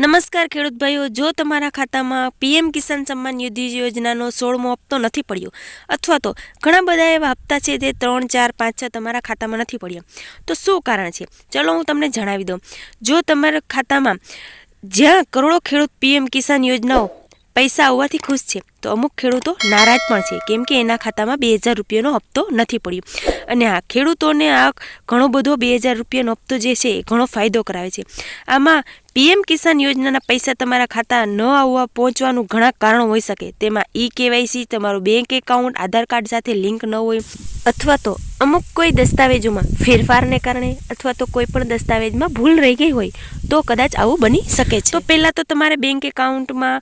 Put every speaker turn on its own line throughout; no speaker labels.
નમસ્કાર ખેડૂત ભાઈઓ, જો તમારા ખાતામાં પીએમ કિસાન સન્માન નિધિ યોજનાનો સોળમો હપ્તો નથી પડ્યો અથવા તો ઘણા બધા એવા હપ્તા છે જે ત્રણ, ચાર, પાંચ, છ તમારા ખાતામાં નથી પડ્યા, તો શું કારણ છે? ચલો હું તમને જણાવી દઉં. જો તમારા ખાતામાં જ્યાં કરોડો ખેડૂત પીએમ કિસાન યોજનાઓ પૈસા આવવાથી ખુશ છે. તો અમુક ખેડૂતો નારાજ પણ છે, કેમ કે એના ખાતામાં બે હજાર રૂપિયાનો હપ્તો નથી પડ્યો. અને આ ખેડૂતોને આ ઘણો બધો બે હજાર રૂપિયાનો હપ્તો જે છે, એ ઘણો ફાયદો કરાવે છે. આમાં પીએમ કિસાન યોજનાના પૈસા તમારા ખાતા ન આવવા પહોંચવાનું ઘણા કારણો હોઈ શકે. તેમાં ઈ કેવાયસી તમારું બેંક એકાઉન્ટ, આધાર કાર્ડ સાથે લિંક ન હોય, અથવા તો અમુક કોઈ દસ્તાવેજોમાં ફેરફારને કારણે, અથવા તો કોઈ પણ દસ્તાવેજમાં ભૂલ રહી ગઈ હોય, તો કદાચ આવું બની શકે છે. તો પહેલાં તો તમારે બેંક એકાઉન્ટમાં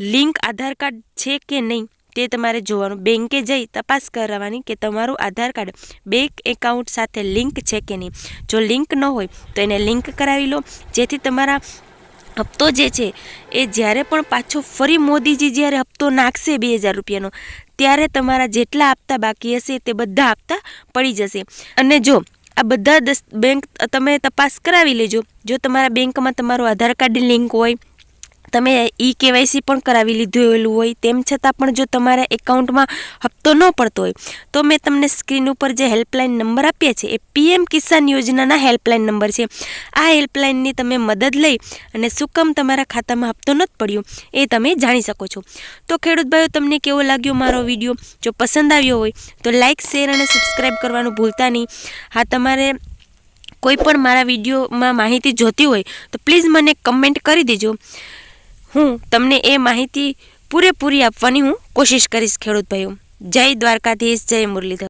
લિંક આધાર કાર્ડ છે કે નહીં તે તમારે જોવાનું. બેંકે જઈ તપાસ કરાવવાની કે તમારું આધાર કાર્ડ બેંક એકાઉન્ટ સાથે લિંક છે કે નહીં. જો લિંક ન હોય તો એને લિંક કરાવી લો. જેથી તમારા હપ્તો જે છે એ જ્યારે પણ પાછો ફરી મોદીજી જ્યારે હપ્તો નાખશે બે હજાર રૂપિયાનો, ત્યારે તમારા જેટલા આપતા બાકી હશે તે બધા આપતા પડી જશે. અને જો આ બધા દસ બેંક તમે તપાસ કરાવી લેજો. જો તમારા બેંકમાં તમારું આધાર કાર્ડ લિંક હોય તમે ઈ કેવાયસી પણ કરાવી લીધેલું હોય, તેમ છતાં પણ જો તમારા એકાઉન્ટમાં હપ્તો ન પડતો હોય, તો મેં તમને સ્ક્રીન ઉપર જે હેલ્પલાઇન નંબર આપ્યા છે, એ પીએમ કિસાન યોજનાના હેલ્પલાઇન નંબર છે. આ હેલ્પલાઇનની તમે મદદ લઈ અને શું કામ તમારા ખાતામાં હપ્તો નથી પડ્યો, એ તમે જાણી શકો છો. તો ખેડૂત ભાઈઓ, તમને કેવો લાગ્યો મારો વીડિયો? જો પસંદ આવ્યો હોય, તો લાઇક શેર અને સબસ્ક્રાઈબ કરવાનું ભૂલતા નહીં. હા, તમારે કોઈ પણ મારા વિડીયોમાં માહિતી જોતી હોય, તો પ્લીઝ મને કમેન્ટ કરી દેજો. હું તમને એ માહિતી પૂરેપૂરી આપવાની હું કોશિશ કરીશ, ખેડૂત ભાઈઓ. જય દ્વારકાધીશ, જય મુરલીધર.